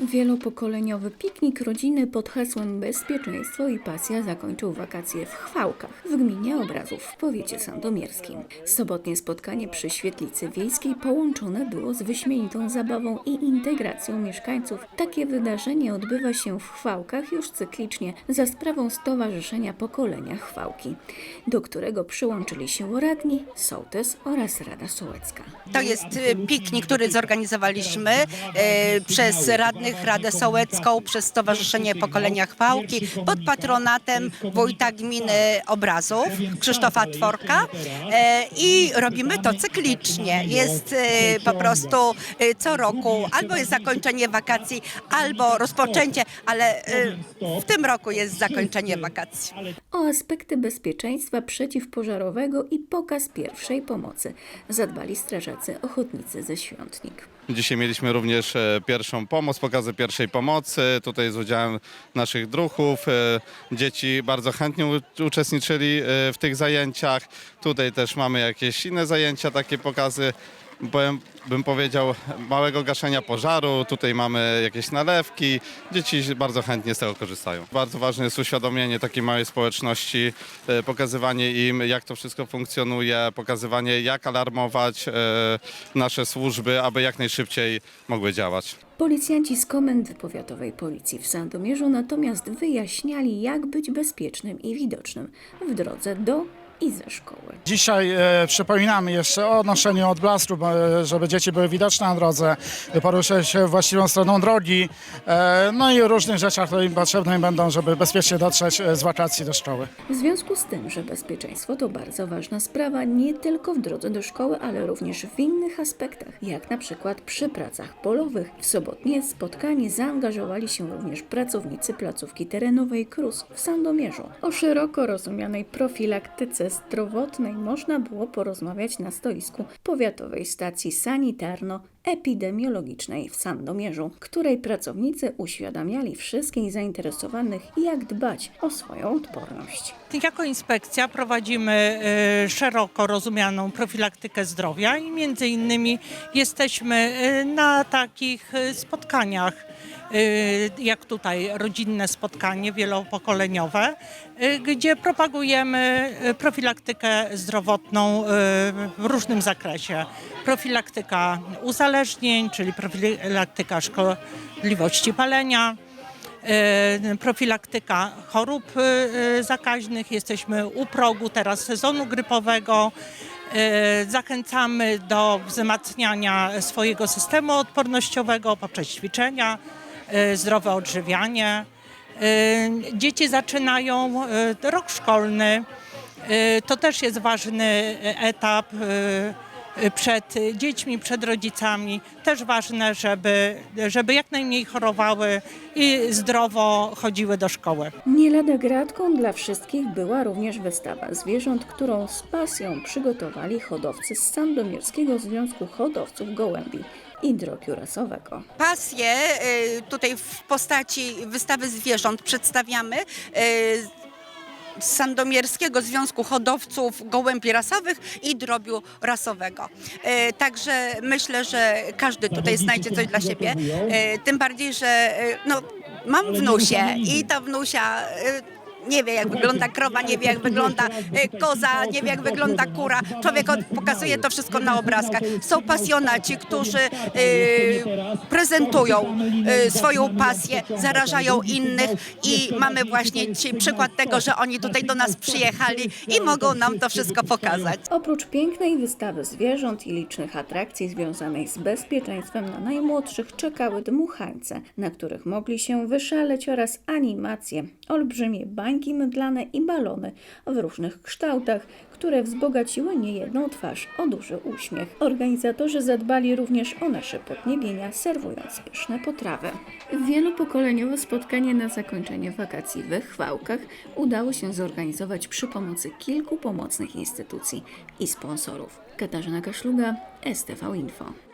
Wielopokoleniowy piknik rodziny pod hasłem Bezpieczeństwo i pasja zakończył wakacje w Chwałkach w gminie Obrazów w powiecie sandomierskim. Sobotnie spotkanie przy świetlicy wiejskiej połączone było z wyśmienitą zabawą i integracją mieszkańców. Takie wydarzenie odbywa się w Chwałkach już cyklicznie za sprawą Stowarzyszenia Pokolenia Chwałki, do którego przyłączyli się radni, sołtys oraz Rada Sołecka. To jest y, piknik, który zorganizowaliśmy e, przez radnych Radę Sołecką, przez Stowarzyszenie Pokolenia Chwałki pod patronatem wójta gminy Obrazów Krzysztofa Tworka e, i robimy to cyklicznie. Jest e, po prostu e, co roku albo jest zakończenie wakacji, albo rozpoczęcie, ale w tym roku jest zakończenie wakacji. O aspekty bezpieczeństwa przeciwpożarowego i pokaz pierwszej pomocy. Zadbali strażacy ochotnicy ze Świątnik. Dzisiaj mieliśmy również e, pierwszą pomoc, pokazy pierwszej pomocy, tutaj z udziałem naszych druhów. E, Dzieci bardzo chętnie uczestniczyli e, w tych zajęciach. Tutaj też mamy jakieś inne zajęcia, takie pokazy, bym, bym powiedział, małego gaszenia pożaru. Tutaj mamy jakieś nalewki. Dzieci bardzo chętnie z tego korzystają. Bardzo ważne jest uświadomienie takiej małej społeczności, e, pokazywanie im, jak to wszystko funkcjonuje, pokazywanie, jak alarmować e, nasze służby, aby jak najszybciej mogły działać. Policjanci z Komendy Powiatowej Policji w Sandomierzu natomiast wyjaśniali, jak być bezpiecznym i widocznym w drodze do i ze szkoły. Dzisiaj e, przypominamy jeszcze o noszeniu odblasku, e, żeby dzieci były widoczne na drodze, poruszały się właściwą stroną drogi, e, no i o różnych rzeczach, które im potrzebne będą, żeby bezpiecznie dotrzeć e, z wakacji do szkoły. W związku z tym, że bezpieczeństwo to bardzo ważna sprawa nie tylko w drodze do szkoły, ale również w innych aspektach, jak na przykład przy pracach polowych. W sobotnie spotkanie zaangażowali się również pracownicy placówki terenowej KRUS w Sandomierzu. O szeroko rozumianej profilaktyce zdrowotnej można było porozmawiać na stoisku Powiatowej Stacji Sanitarno-Epidemiologicznej w Sandomierzu, której pracownicy uświadamiali wszystkich zainteresowanych, jak dbać o swoją odporność. Jako inspekcja prowadzimy e, szeroko rozumianą profilaktykę zdrowia i między innymi jesteśmy e, na takich e, spotkaniach, jak tutaj rodzinne spotkanie wielopokoleniowe, e, gdzie propagujemy e, profilaktykę zdrowotną w różnym zakresie. Profilaktyka uzależnień, czyli profilaktyka szkodliwości palenia, profilaktyka chorób zakaźnych. Jesteśmy u progu teraz sezonu grypowego. E, Zachęcamy do wzmacniania swojego systemu odpornościowego poprzez ćwiczenia, e, zdrowe odżywianie. E, Dzieci zaczynają rok szkolny. To też jest ważny etap przed dziećmi, przed rodzicami. Też ważne, żeby, żeby jak najmniej chorowały i zdrowo chodziły do szkoły. Nie lada gratką dla wszystkich była również wystawa zwierząt, którą z pasją przygotowali hodowcy z Sandomierskiego Związku Hodowców Gołębi i Rasowego. pasję y, tutaj w postaci wystawy zwierząt przedstawiamy y, Sandomierskiego Związku Hodowców Gołębi Rasowych i Drobiu Rasowego. Y, Także myślę, że każdy tutaj znajdzie coś dla siebie. Y, Tym bardziej, że y, no, mam wnusie i ta wnusia nie wie jak wygląda krowa, nie wie jak wygląda y, koza, nie wie jak wygląda kura. Człowiek pokazuje to wszystko na obrazkach. Są pasjonaci, którzy y, prezentują y, swoją pasję, zarażają innych i mamy właśnie przykład tego, że oni tutaj do nas przyjechali i mogą nam to wszystko pokazać. Oprócz pięknej wystawy zwierząt i licznych atrakcji związanych z bezpieczeństwem na najmłodszych czekały dmuchańce, na których mogli się wyszaleć oraz animacje, olbrzymie bańki mydlane i balony w różnych kształtach, które wzbogaciły niejedną twarz o duży uśmiech. Organizatorzy zadbali również o nasze podniebienia, serwując pyszne potrawy. Wielopokoleniowe spotkanie na zakończenie wakacji we Chwałkach udało się zorganizować przy pomocy kilku pomocnych instytucji i sponsorów. Katarzyna Kaszluga, STV Info.